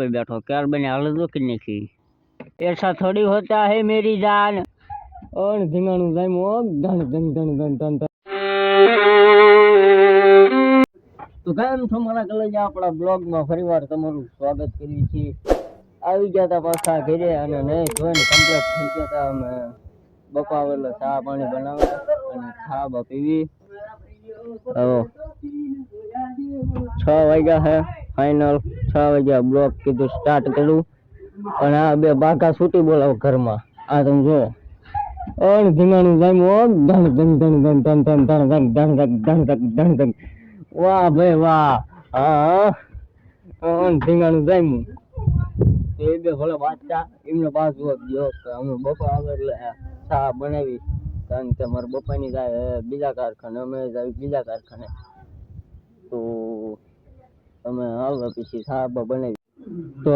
पे बैठो क्या बने हाल तो किन्ने की ऐसा थोड़ी होता है मेरी जान और ધીંગાણું જામ્યું હો ધન ધન ધન ધન ધન ધન તો કેમ છો મારા કલેજા આપણા બ્લોગમાં ફરીવાર તમારું સ્વાગત કરીએ છીએ આવી ગયા તા પાછા ઘરે અને નહીં જોઈને કમ્પ્લીટ થઈ ગયા તા અમે બપાવેલો ચા પાણી બનાવ્યા અને ચા બા પીવી હવે છ વાગ્યા છે ફાઇનલ છ વાગ્યા બ્લોક કીધું સ્ટાર્ટ કર્યું પણ આ બે બાઘા છૂટી બોલાવો ઘરમાં આ તમે જો અણ ધીંગાણું જામ્યું ધન ધન ધન ધન ધન ધન ધન ધન ધન ધન ધન ધન ધન વાહ ભાઈ વાહ હા અણ ધીંગાણું જામ્યું એ બે ભલે બાદશાહ એમને પાછું ગયો અમે બપોર આવે એટલે ચા બનાવી કારણ કે મારા બપાની જાય બીજા કારખાને અમે જાય બીજા કારખાને તો અમે આવો પછી ચા બા બનાવી. તો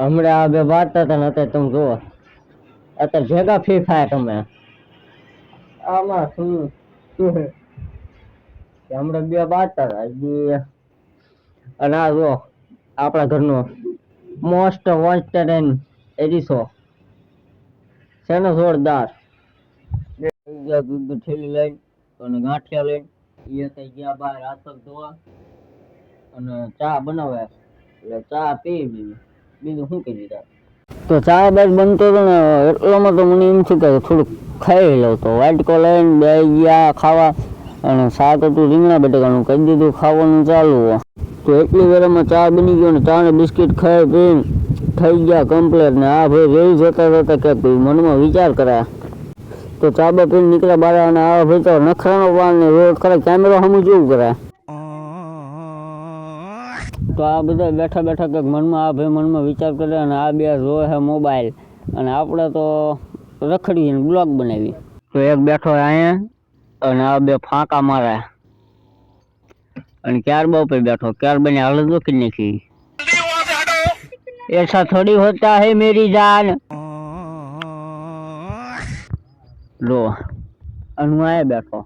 હમણાં આ બે વાંચતા હતા ને અત્યારે તમે જુઓ. અત્યારે ભેગા ફ્રી ફાયર તમે. આમાં શું શું છે? હમણાં બે વાંચતા હતા. અને આ જો આપણા ઘરનો મોસ્ટ વોન્ટેડ એન્ડ એડિસો શેનો જોરદાર? ઠેલી લઈને અને ગાંઠિયા લઈને. એ થઈ ગયા બહાર હાથ પગ ધોવા. અને ચા બનાવે એટલે ચા પી બીજું બીજું શું કરી દીધા તો ચા બાદ બનતો હતો ને એટલામાં તો મને એમ થયું કે થોડુંક ખાઈ લઉં તો વાટકો લઈને બે ગયા ખાવા અને શાક હતું રીંગણા બટાકાનું કહી દીધું ખાવાનું ચાલુ તો એટલી વેળામાં ચા બની ગયો ને ચા ને બિસ્કિટ ખાઈ પીને થઈ ગયા કમ્પ્લેટ ને આ ભાઈ રેલ જોતા જોતા કે કોઈ મનમાં વિચાર કર્યા તો ચા બા પીને નીકળ્યા બાર અને આ ભાઈ તો નખરાનો પાન ને રોડ કરે કેમેરો સામું જેવું કરે તો આ બધા બેઠા બેઠા કંઈક મનમાં, આ ભાઈ મનમાં વિચાર કરે અને આ બે જોવે છે મોબાઈલ. અને આપણે તો રખડીએ ને બ્લોગ બનાવી તો એક બેઠો અહીંયા અને આ બે ફાંકા માર્યા અને ક્યાર બહુ પર બેઠો? ક્યાર બને? હાલત દુખી નથી એસા થોડી હોતા હે મેરી જાન. લો, અને હું આયા બેઠો.